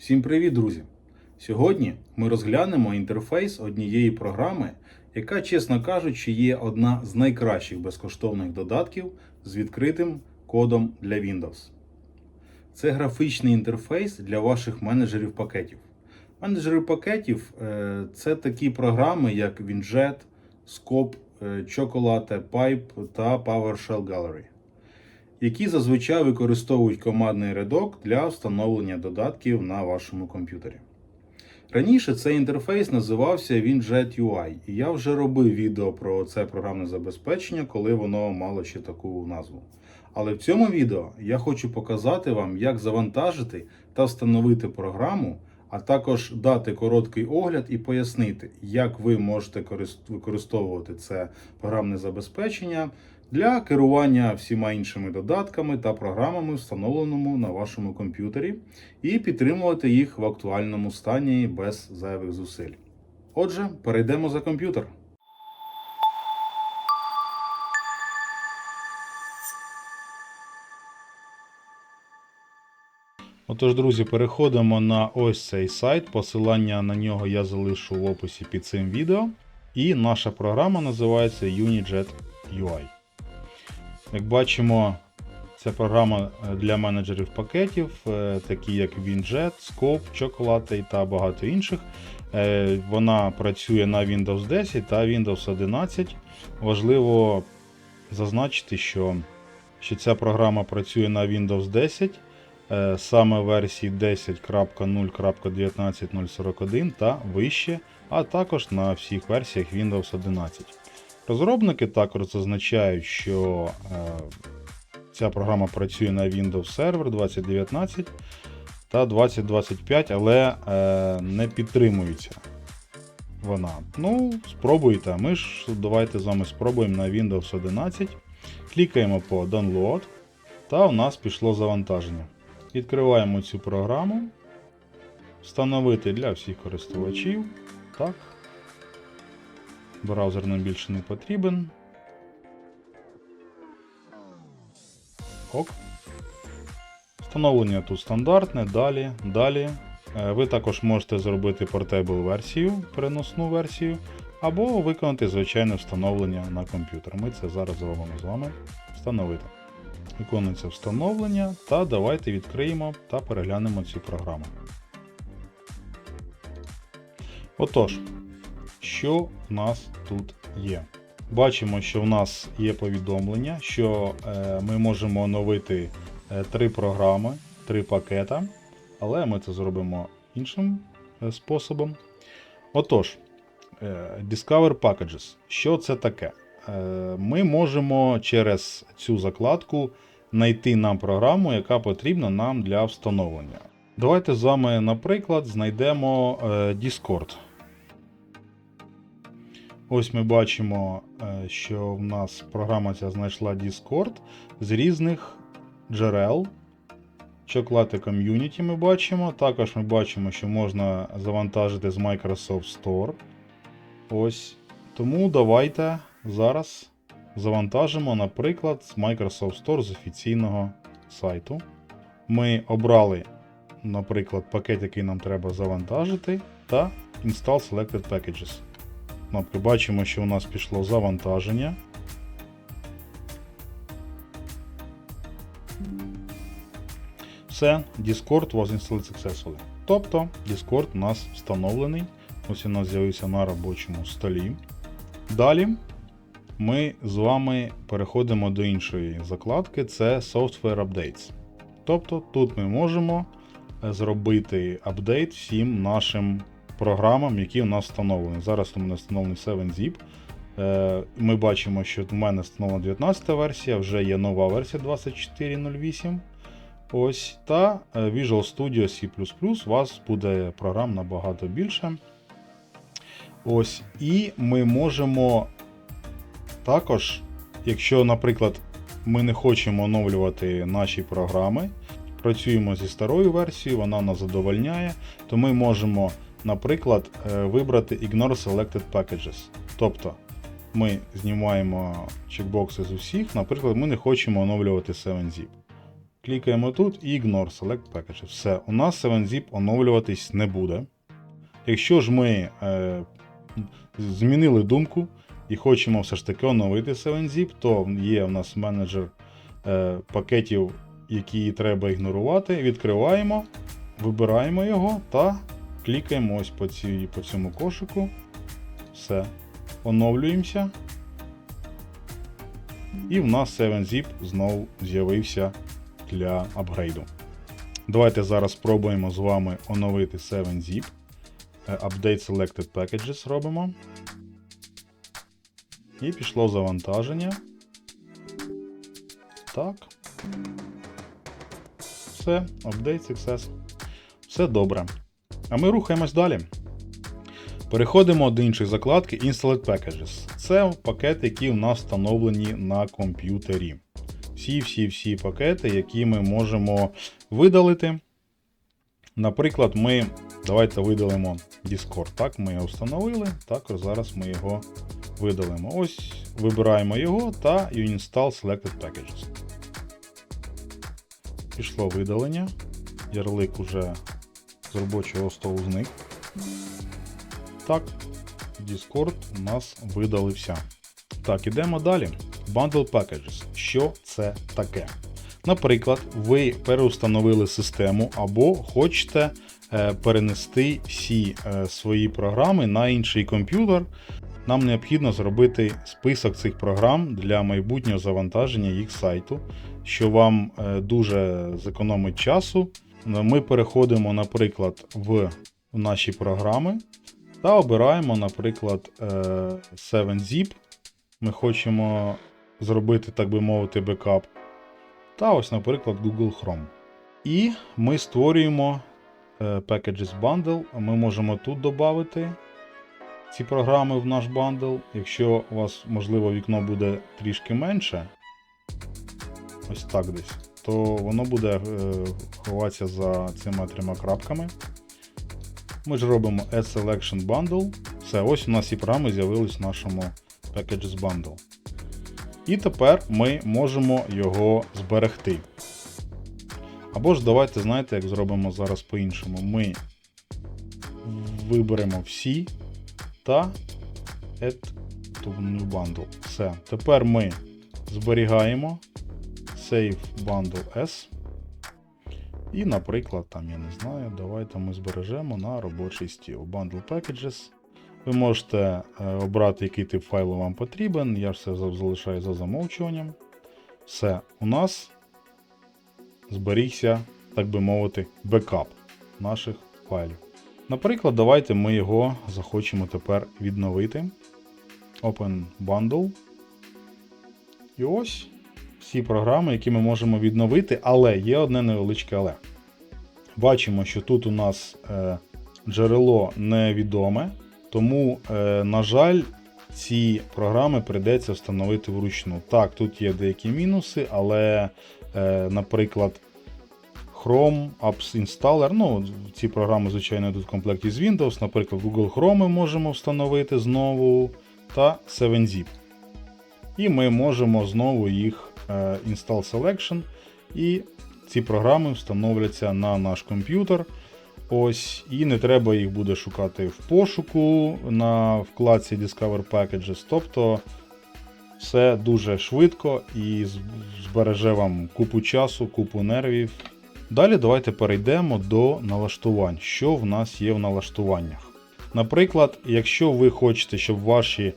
Всім привіт, друзі! Сьогодні ми розглянемо інтерфейс однієї програми, яка, чесно кажучи, є одна з найкращих безкоштовних додатків з відкритим кодом для Windows. Це графічний інтерфейс для ваших менеджерів пакетів. Менеджери пакетів е, це такі програми, як Winjet, Scope, е, Chocolate, Pipe та PowerShell Gallery які зазвичай використовують командний рядок для встановлення додатків на вашому комп'ютері. Раніше цей інтерфейс називався WinJet UI, і я вже робив відео про це програмне забезпечення, коли воно мало ще таку назву. Але в цьому відео я хочу показати вам, як завантажити та встановити програму, а також дати короткий огляд і пояснити, як ви можете використовувати це програмне забезпечення для керування всіма іншими додатками та програмами, встановленому на вашому комп'ютері, і підтримувати їх в актуальному стані без зайвих зусиль. Отже, перейдемо за комп'ютер. Отож, друзі, переходимо на ось цей сайт. Посилання на нього я залишу в описі під цим відео. І наша програма називається UniJet UI. Як бачимо, це програма е, для менеджерів пакетів, е, такі як WinJet, Scope, Chocolate та багато інших. Е, Вона працює на Windows 10 та Windows 11. Важливо зазначити, що, що ця програма працює на Windows 10, е, саме версії 10.0.19.041 та вище, а також на всіх версіях Windows 11. Розробники також зазначають, що е, ця програма працює на Windows Server 2019 та 2025, але е, не підтримується вона. Ну, спробуйте. Ми ж давайте з вами спробуємо на Windows 11. Клікаємо по Download, та у нас пішло завантаження. Відкриваємо цю програму. Встановити для всіх користувачів. Так. Браузер нам більше не потрібен. Ок. Встановлення тут стандартне, далі, далі. Е, Ви також можете зробити портейбл версію, переносну версію, або виконати звичайне встановлення на комп'ютер. Ми це зараз зробимо з вами встановити. Виконується встановлення, та давайте відкриємо та переглянемо цю програму. Отож, що в нас тут є? Бачимо, що в нас є повідомлення, що е, ми можемо оновити е, три програми, три пакета, але ми це зробимо іншим е, способом. Отож, Discover Packages. Що це таке? Ми можемо через цю закладку знайти нам програму, яка потрібна нам для встановлення. Давайте з вами, наприклад, знайдемо Discord. Ось ми бачимо, е, що в нас програма ця знайшла Discord з різних джерел. Chocolate Community ми бачимо. Також ми бачимо, що можна завантажити з Microsoft Store. Ось. Тому давайте зараз завантажимо, наприклад, з Microsoft Store з офіційного сайту. Ми обрали, наприклад, пакет, який нам треба завантажити, та Install Selected Packages кнопки. Бачимо, що у нас пішло завантаження. Все, Discord was installed successfully. Тобто Discord у нас встановлений. Ось у нас з'явився на робочому столі. Далі ми з вами переходимо до іншої закладки, це Software Updates. Тобто тут ми можемо зробити апдейт всім нашим програмам, які у нас встановлені. Зараз у мене встановлений 7-Zip. Е, Ми бачимо, що в мене встановлена 19 версія, вже є нова версія 24.08. Ось, Та е, Visual Studio C. У вас буде програм набагато більше. Ось, І ми можемо також, якщо, наприклад, ми не хочемо оновлювати наші програми, працюємо зі старою версією, вона нас задовольняє, то ми можемо наприклад, е, вибрати Ignore Selected Packages. Тобто ми знімаємо чекбокси з усіх, наприклад, ми не хочемо оновлювати 7-zip. Клікаємо тут і Ignore Select Packages. Все, у нас 7zip оновлюватись не буде. Якщо ж ми е, змінили думку і хочемо все ж таки оновити 7zip, то є в нас менеджер е, пакетів, які треба ігнорувати. Відкриваємо, вибираємо його та клікаємо ось по, цій, по цьому кошику. Все. Оновлюємося. І в нас 7zip знову з'явився для апгрейду. Давайте зараз спробуємо з вами оновити 7zip. Е, Update Selected Packages робимо. І пішло завантаження. Так. Все, Update Success. Все добре. А ми рухаємось далі. Переходимо до іншої закладки Installed Packages. Це пакети, які у нас встановлені на комп'ютері. Всі-всі-всі пакети, які ми можемо видалити. Наприклад, ми давайте видалимо Discord. Так, ми його встановили. Також зараз ми його видалимо. Ось вибираємо його та Uninstall Selected Packages. Пішло видалення. Ярлик уже з робочого столу зник. Так, Discord у нас видалився. Так, ідемо далі. Bundle Packages. Що це таке? Наприклад, ви переустановили систему або хочете е, перенести всі е, свої програми на інший комп'ютер. Нам необхідно зробити список цих програм для майбутнього завантаження їх сайту, що вам е, дуже зекономить часу. Ми переходимо, наприклад, в наші програми та обираємо, наприклад, е, 7zip. Ми хочемо зробити, так би мовити, бекап. Та ось, наприклад, Google Chrome. І ми створюємо е, Packages Bundle. Ми можемо тут додати ці програми в наш бандл. Якщо у вас, можливо, вікно буде трішки менше, ось так десь, то воно буде е, ховатися за цими трьома крапками. Ми ж робимо Selection Bundle. Все, ось у нас ці програми з'явились в нашому Packages Bundle. І тепер ми можемо його зберегти. Або ж давайте, знаєте, як зробимо зараз по-іншому. Ми виберемо всі та Add to New Bundle. Все. Тепер ми зберігаємо Save Bundle S. І, наприклад, там, я не знаю, давайте ми збережемо на робочий стіл. Bundle Packages. Ви можете е, обрати, який тип файлу вам потрібен. Я все залишаю за замовчуванням. Все, у нас зберігся, так би мовити, бекап наших файлів. Наприклад, давайте ми його захочемо тепер відновити. Open Bundle. І ось всі програми, які ми можемо відновити, але є одне невеличке але. Бачимо, що тут у нас е, джерело невідоме, тому, е, на жаль, ці програми прийдеться встановити вручну. Так, тут є деякі мінуси, але, е, наприклад, Chrome Apps Installer. Ну, ці програми, звичайно, йдуть в комплекті з Windows. Наприклад, Google Chrome ми можемо встановити знову та 7zip. І ми можемо знову їх Install Selection. І ці програми встановляться на наш комп'ютер. Ось, І не треба їх буде шукати в пошуку на вкладці Discover Packages. Тобто все дуже швидко і збереже вам купу часу, купу нервів. Далі давайте перейдемо до налаштувань. Що в нас є в налаштуваннях? Наприклад, якщо ви хочете, щоб ваші е,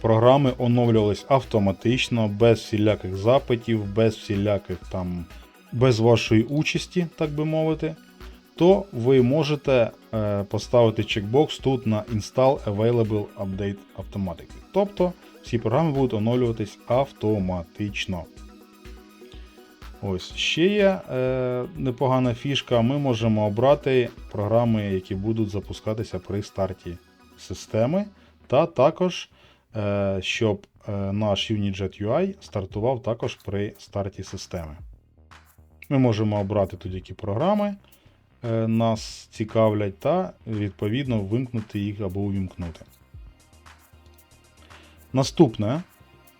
програми оновлювались автоматично, без всіляких запитів, без всіляких там, без вашої участі, так би мовити, то ви можете е, поставити чекбокс тут на Install Available Update Automatically. Тобто всі програми будуть оновлюватись автоматично. Ось ще є е, непогана фішка. Ми можемо обрати програми, які будуть запускатися при старті системи, та також, е, щоб е, наш Unitjet UI стартував також при старті системи. Ми можемо обрати тут які програми е, нас цікавлять, та відповідно вимкнути їх або увімкнути. Наступне,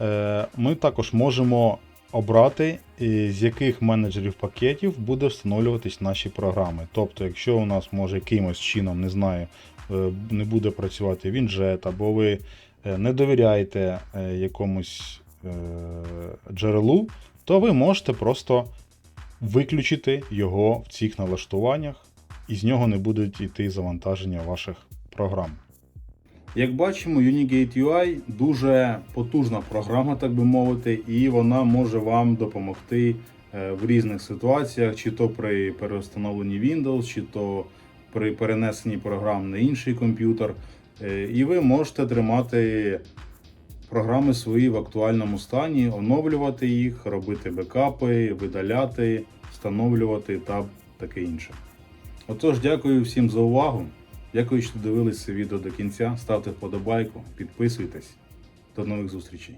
е, ми також можемо обрати, е, з яких менеджерів пакетів буде встановлюватись наші програми. Тобто, якщо у нас може якимось чином, не знаю, е, не буде працювати Вінжет, або ви е, не довіряєте е, якомусь е, джерелу, то ви можете просто виключити його в цих налаштуваннях, і з нього не будуть йти завантаження ваших програм. Як бачимо, Unigate UI дуже потужна програма, так би мовити, і вона може вам допомогти е, в різних ситуаціях, чи то при переустановленні Windows, чи то при перенесенні програм на інший комп'ютер. Е, І ви можете тримати програми свої в актуальному стані, оновлювати їх, робити бекапи, видаляти, встановлювати та таке інше. Отож, дякую всім за увагу. Дякую, що дивились це відео до кінця. Ставте вподобайку, підписуйтесь. До нових зустрічей.